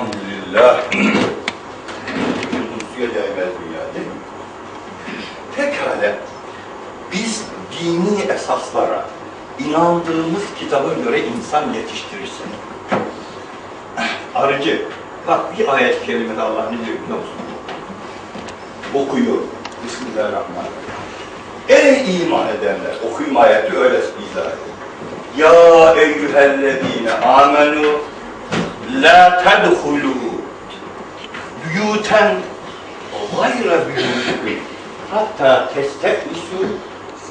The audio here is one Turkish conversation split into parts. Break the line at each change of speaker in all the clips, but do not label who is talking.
Elhamdülillah. Suya değmez dünya değil mi? Pekala. Biz dini esaslara, inandığımız kitaba göre insan yetiştirirsin. Arıcı, bak bir ayet-i kerimede Allah ne diyor biliyor musun? Okuyor. Bismillahirrahmanirrahim. Ey iman edenler, okuyayım ayeti öyle izah edin. Ya eyyühellezine amenu la tedhulu buyuten gayra buyutikum hatta testeknisu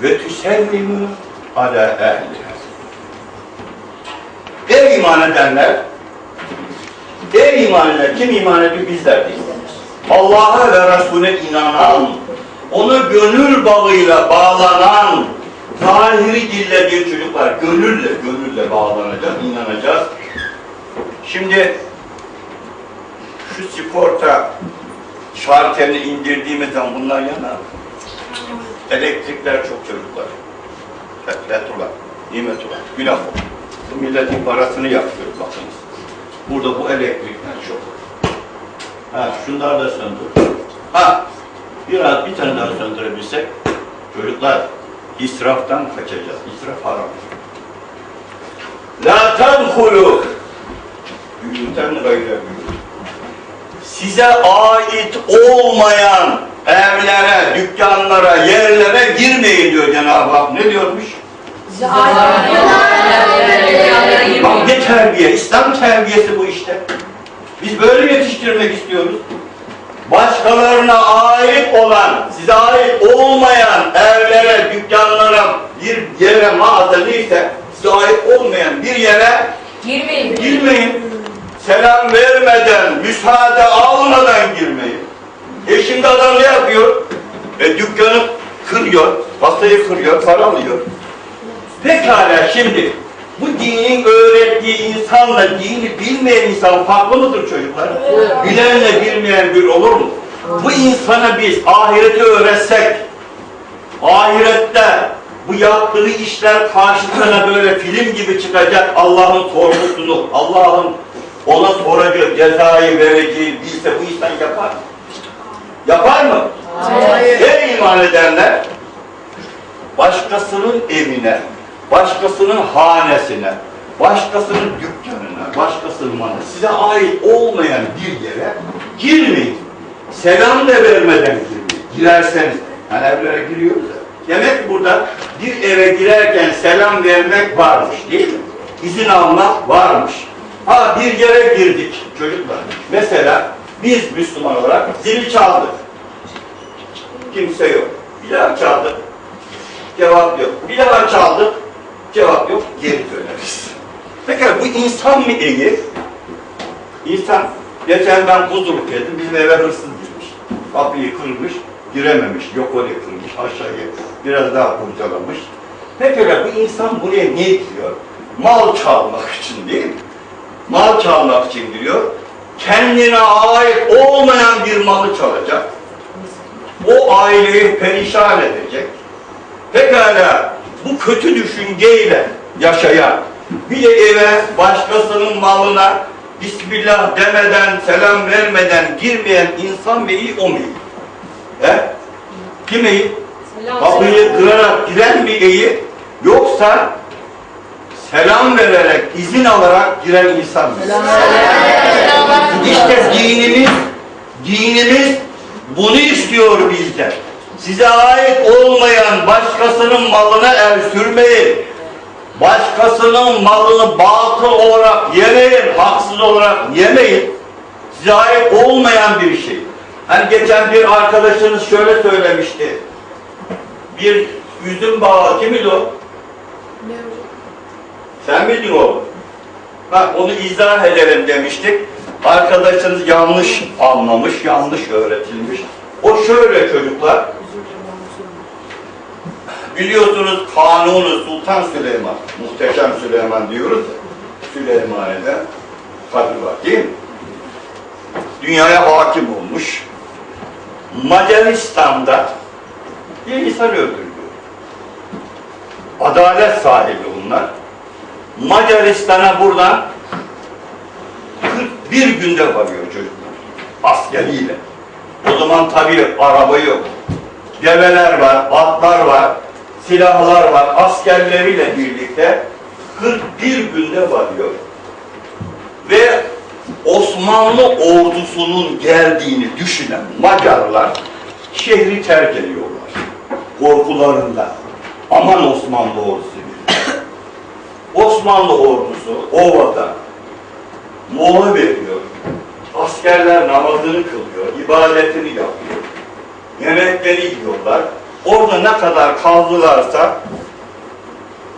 ve tüsellimu ala ehliha. Ey iman edenler, ey iman edenler, kim iman ediyor? Bizler değil. Allah'a ve Resulüne inanan, onu gönül bağıyla bağlanan, zahiri dille bir çocuk var. Gönülle, gönülle bağlanacağız, inanacağız. Şimdi şu sigorta şartını indirdiğimiz zaman bunlar yanar. Elektrikler çok çocuklar. Fethulllah, nimetullah, günah o. Bu milletin parasını yapıyor bakınız. Burada bu elektrikler çok. Ha, şunları da söndür. Ha, biraz bir tane daha söndürebilsek, çocuklar israftan kaçacağız. İsraf haram. La tadhulu büyük. Size ait olmayan evlere, dükkanlara, yerlere girmeyin diyor Cenab-ı Hak. Ne diyormuş? Bak ne terbiye, İslam terbiyesi bu işte. Biz böyle yetiştirmek istiyoruz. Başkalarına ait olan, size ait olmayan evlere, dükkanlara, bir yere, mağaza neyse, size ait olmayan bir yere
Girmeyin.
girmeyin. Selam vermeden, müsaade almadan girmeyin. E şimdi adam ne yapıyor? E dükkanı kırıyor, masayı kırıyor, para alıyor. Pekala şimdi bu dinin öğrettiği insanla dini bilmeyen insan farklı mıdır çocuklar? Bilenle bilmeyen bir olur mu? Bu insana biz ahireti öğretsek, ahirette bu yaptığı işler karşısına böyle film gibi çıkacak Allah'ın sorgusunu, Allah'ın ona soracağı cezayı vereceği bilse bu insan yapar mı? Yapar mı?
Hayır.
Ey iman edenler, başkasının evine, başkasının hanesine, başkasının dükkanına, başkasının malına, size ait olmayan bir yere girmeyin. Selam da vermeden girmeyin. Girerseniz, hani evlere giriyoruz ya. Demek burada bir eve girerken selam vermek varmış değil mi? İzin almak varmış. Ha bir yere girdik çocuklar. Mesela biz Müslüman olarak zili çaldık. Kimse yok. Daha çaldık. Cevap yok. Daha çaldık. Cevap yok. Geri döneriz. Pekala bu insan mı iyi? İnsan, geçen ben buzluk yedim. Bizim eve hırsız girmiş. Kapıyı kırmış, girememiş. Yok oraya kırmış, aşağıya biraz daha kurcalamış. Pekala bu insan buraya niye giriyor? Mal çalmak için değil mi? Mal çalmak için giriyor. Kendine ait olmayan bir malı çalacak o aileyi perişan edecek. Pekala bu kötü düşünceyle yaşayan bir de eve başkasının malına Bismillah demeden, selam vermeden girmeyen insan iyi, o mu iyi? He? Kim iyi? Kapıyı kırarak giren mi iyi? Yoksa selam vererek, izin alarak giren insan mı? İşte dinimiz, dinimiz bunu istiyor bizden. Size ait olmayan başkasının malına el sürmeyin. Başkasının malını batıl olarak yemeyin, haksız olarak yemeyin. Size ait olmayan bir şey. Hani geçen bir arkadaşınız şöyle söylemişti. Bir üzüm bağı, kimdi o? Sen miydin o? Ha, onu izah edelim demiştik. Arkadaşınız yanlış anlamış, yanlış öğretilmiş. O şöyle çocuklar, biliyorsunuz Kanuni Sultan Süleyman, Muhteşem Süleyman diyoruz ya, Süleymaniye'de kadri var değil mi? Dünyaya hakim olmuş. Macaristan'da bir insan öldürdü. Adalet sahibi bunlar. Macaristan'a buradan 40 Bir günde varıyor çocuklar. Askeriyle. O zaman tabii araba yok. Develer var, atlar var, silahlar var. Askerleriyle birlikte 41 günde varıyor. Ve Osmanlı ordusunun geldiğini düşünen Macarlar şehri terk ediyorlar. Korkularında. Aman Osmanlı ordusu. Osmanlı ordusu ovada mola veriyor. Askerler namazını kılıyor, ibadetini yapıyor. Yemekleri yiyorlar. Orada ne kadar kaldılarsa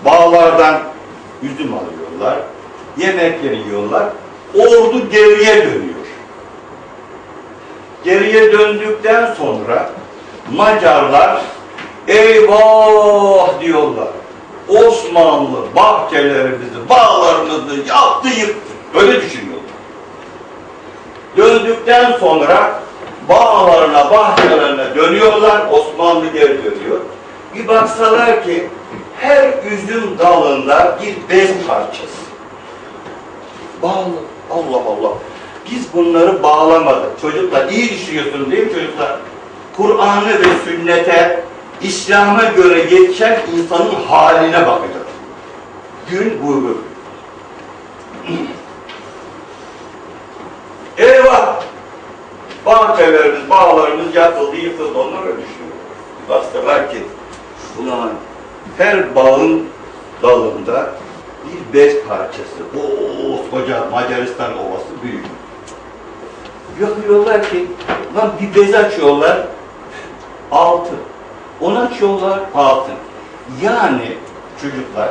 bağlardan üzüm alıyorlar. Yemekleri yiyorlar. Ordu geriye dönüyor. Geriye döndükten sonra Macarlar eyvah diyorlar. Osmanlı bahçelerimizi, bağlarımızı yaptı yıktı. Böyle düşünüyorlar. Döndükten sonra bağlarına, bahçelerine dönüyorlar. Osmanlı geri dönüyor. Bir baksalar ki her üzüm dalında bir bez parçası. Bağlı. Allah Allah. Biz bunları bağlamadık. Çocuklar iyi düşünüyorsunuz değil mi çocuklar? Kur'an'ı ve sünnete, İslam'a göre yetişen insanın haline bakacak. Gün bu. Eyvah! Bahçelerimiz, bağlarımız yapıldı, yıkıldı. Onlar öyle düşünüyor. Baktılar ki, ulan her bağın dalında bir bez parçası. O koca Macaristan ovası büyük. Bakıyorlar ki, lan bir bez açıyorlar, altın. Onu açıyorlar, altın. Yani çocuklar,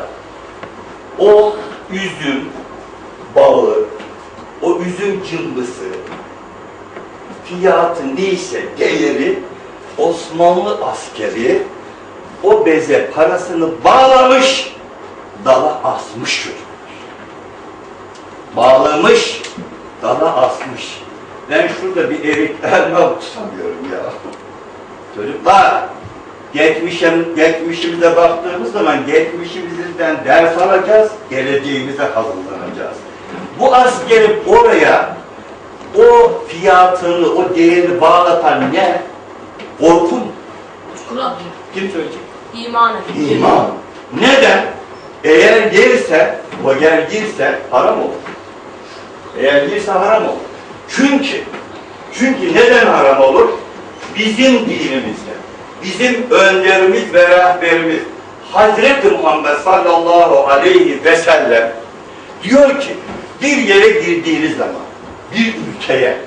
o üzüm bağı, o üzüm cımbısı, fiyatı neyse değeri Osmanlı askeri o beze parasını bağlamış, dala asmış çocuklar. Bağlamış, dala asmış. Ben şurada bir erik elma tutamıyorum ya. Çocuklar, geçmişim, geçmişimize baktığımız zaman geçmişimizden ders alacağız, geleceğimize hazırlanacağız. Bu askerin oraya o fiyatını, o değerini bağlatan ne? Korkun.
Kur'an.
Kim söyleyecek?
İman.
İman. Neden? Eğer yerse, o yer girse haram olur. Eğer girse haram olur. Çünkü, çünkü neden haram olur? Bizim dinimizde, bizim önderimiz ve rehberimiz Hazreti Muhammed sallallahu aleyhi ve sellem diyor ki bir yere girdiğiniz zaman bir ülkeye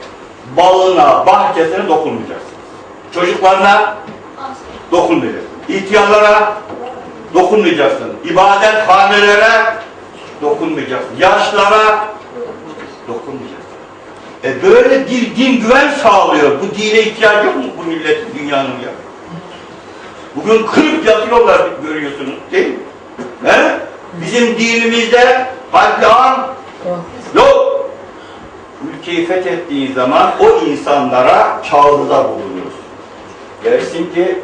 balına, bahçesine dokunmayacaksınız. Çocuklarına dokunmayacaksın. İhtiyarlara dokunmayacaksın. İbadethanelere dokunmayacaksın. Yaşlara dokunmayacaksın. E böyle bir din güven sağlıyor. Bu dine ihtiyaç yok mu bu milletin, dünyanın ya? Bugün kırıp yatıyorlar görüyorsunuz değil mi? He? Bizim dinimizde katliam yok. Ülkeyi fethettiği zaman o insanlara çağrıda bulunuruz. Dersin ki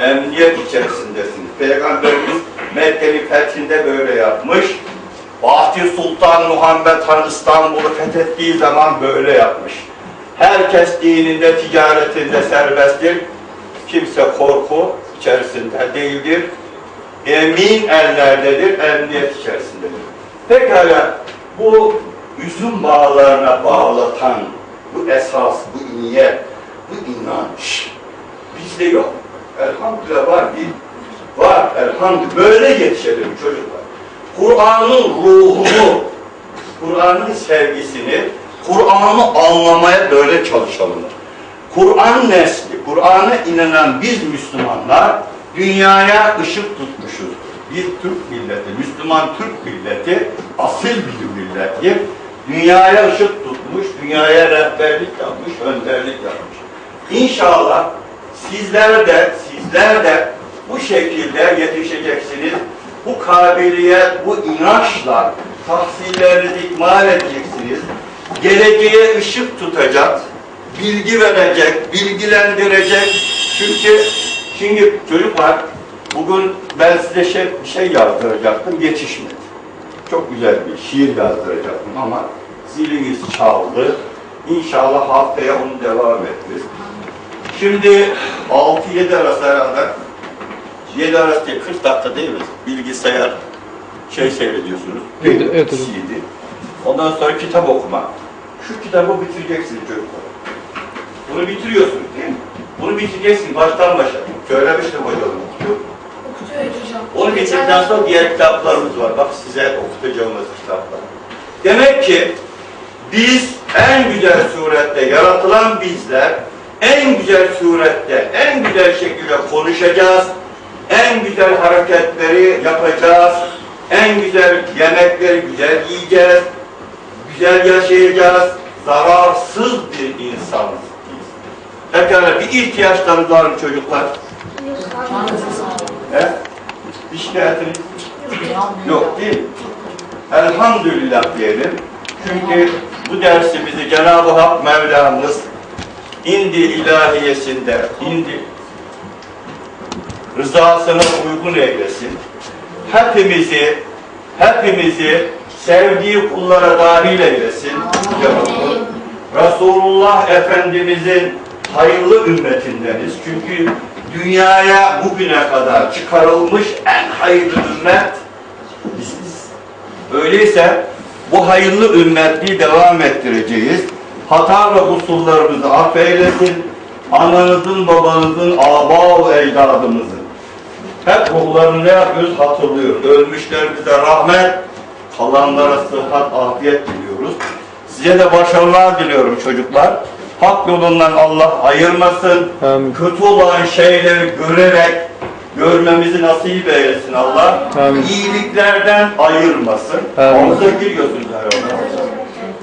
emniyet içerisindesiniz. Peygamberimiz Mekke'nin fethinde böyle yapmış. Fatih Sultan Muhammed Han İstanbul'u fethettiği zaman böyle yapmış. Herkes dininde, ticaretinde serbesttir. Kimse korku içerisinde değildir. Emin ellerdedir, emniyet içerisindedir. Pekala bu üzüm bağlarına bağlatan bu esas, bu niyet, bu inanç bizde yok. Elhamdülillah var değil. Var elhamdülillah. Böyle yetişelim çocuklar. Kur'an'ın ruhunu, Kur'an'ın sevgisini, Kur'an'ı anlamaya böyle çalışalım. Kur'an nesli, Kur'an'a inanan biz Müslümanlar dünyaya ışık tutmuşuz. Biz Türk milleti, Müslüman Türk milleti, asil bir milleti, dünyaya ışık tutmuş, dünyaya rehberlik yapmış, önderlik yapmış. İnşallah sizler de, sizler de bu şekilde yetişeceksiniz. Bu kabiliyet, bu inançla tahsillerinizi ikmal edeceksiniz. Geleceğe ışık tutacak, bilgi verecek, bilgilendirecek. Çünkü şimdi çocuklar bugün ben size şey, bir şey yazdıracaktım, yetişmedi. Çok güzel bir şiir yazdıracaktım ama Ziliniz çaldı. İnşallah haftaya onu devam ederiz. Şimdi 6-7 arası herhalde 7 arası değil, 40 dakika değil mi? Bilgisayar şey seyrediyorsunuz.
Evet, evet.
CD. Ondan sonra kitap okuma. Şu kitabı bitireceksin çocuklar. Bunu bitiriyorsun değil mi? Bunu bitireceksin baştan başa. Söylemiştim hocam.
Evet hocam.
Onu bitirdikten sonra diğer kitaplarımız var. Bak size okutacağımız kitaplar. Demek ki biz en güzel surette yaratılan bizler en güzel surette, en güzel şekilde konuşacağız. En güzel hareketleri yapacağız. En güzel yemekleri güzel yiyeceğiz. Güzel yaşayacağız. Zararsız bir insanız. Pekala bir ihtiyaçlarınız var mı çocuklar? He? Bir şikayetiniz yok değil mi? Elhamdülillah diyelim. Çünkü bu dersimizi Cenab-ı Hak Mevlamız indi ilahiyesinde, indi rızasına uygun eylesin. Hepimizi, hepimizi sevdiği kullara dahil eylesin. Resulullah Efendimizin hayırlı ümmetindeniz. Çünkü dünyaya bugüne kadar çıkarılmış en hayırlı ümmet biziz. Öyleyse bu hayırlı ümmetliği devam ettireceğiz. Hata ve kusurlarımızı affeylesin. Ananızın, babanızın, aba ve ecdadımızın. Hep ruhlarını ne yapıyoruz? Hatırlıyoruz. Ölmüşlerimize rahmet, kalanlara sıhhat, afiyet diliyoruz. Size de başarılar diliyorum çocuklar. Hak yolundan Allah ayırmasın.
Amin.
Kötü olan şeyleri görerek görmemizi nasip eylesin Allah.
Amin.
İyiliklerden ayırmasın. Havuza giriyorsunuz herhalde.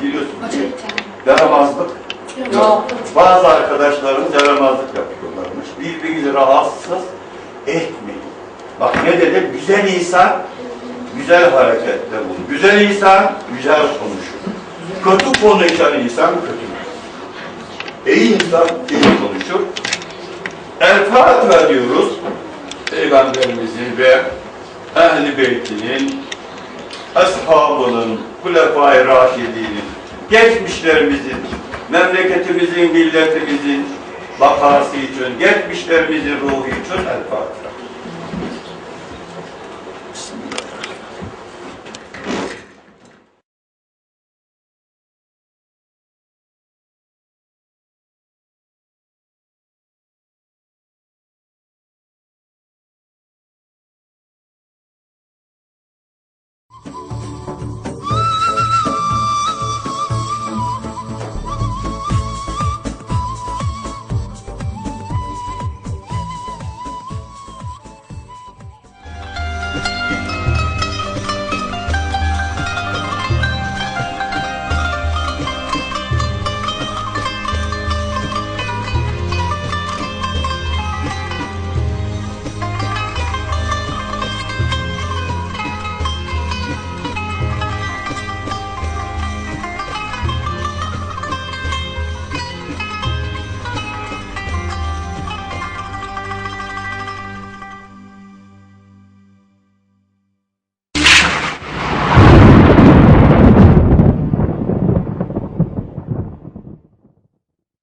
Giriyorsunuz. Yaramazlık.
Yok.
Bazı arkadaşlarımız yaramazlık yapıyorlarmış. Birbirinizi rahatsız etmeyin. Bak ne dedim? Güzel insan güzel harekette bulun. Güzel insan güzel konuşur. Kötü konuşan insan kötü. İyi insan iyi konuşur. El Fatiha diyoruz. Peygamberimizin ve Ehl-i Beytinin, Ashabının, Hulefai Raşidinin, geçmişlerimizin, memleketimizin, milletimizin vakası için, geçmişlerimizin ruhu için El Fatiha.